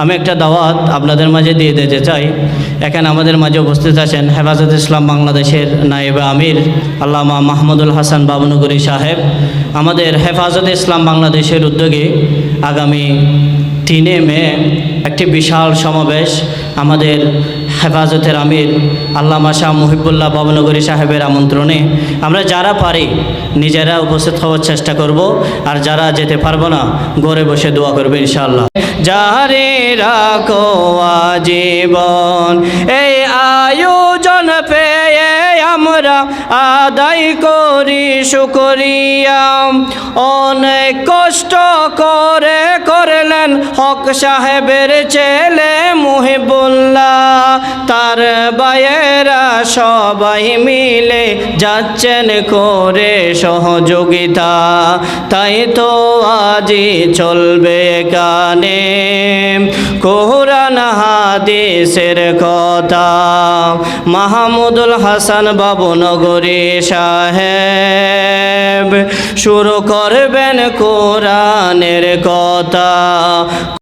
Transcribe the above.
আমি একটা দাওয়াত আপনাদের মাঝে দিয়ে দিতে চাই। এখানে আমাদের মাঝে উপস্থিত আছেন হেফাজত ইসলাম বাংলাদেশের নায়েবা আমির, আল্লামা মাহমুদুল হাসান বাবনগরী সাহেব। আমাদের হেফাজত ইসলাম বাংলাদেশের উদ্যোগে আগামী তিনে মে একটি বিশাল সমাবেশ আমাদের হেফাজতের আমির আল্লামা শাহ মুহিবুল্লাহ বাবনগরী সাহেবের আমন্ত্রণে আমরা যারা পারি নিজেরা উপস্থিত হওয়ার চেষ্টা করব আর যারা যেতে পারব না, ঘরে বসে দোয়া করবে ইনশাআল্লাহ। যারে রাখো জীবন এই আয়োজন পেয়ে আমরা আদায় করি শুকরিয়াম অনেক কষ্ট করে করলেন হক সাহেবের ছেলে তার বায়েরা সবাই মিলে যাচ্ছেন করে সহযোগিতা। তাই তো আজি চলবে কানে কোরআন হাদিসের কথা। মাহমুদুল হাসান বাবু নগরী সাহেব, শুরু করবেন কোরআনের কথা।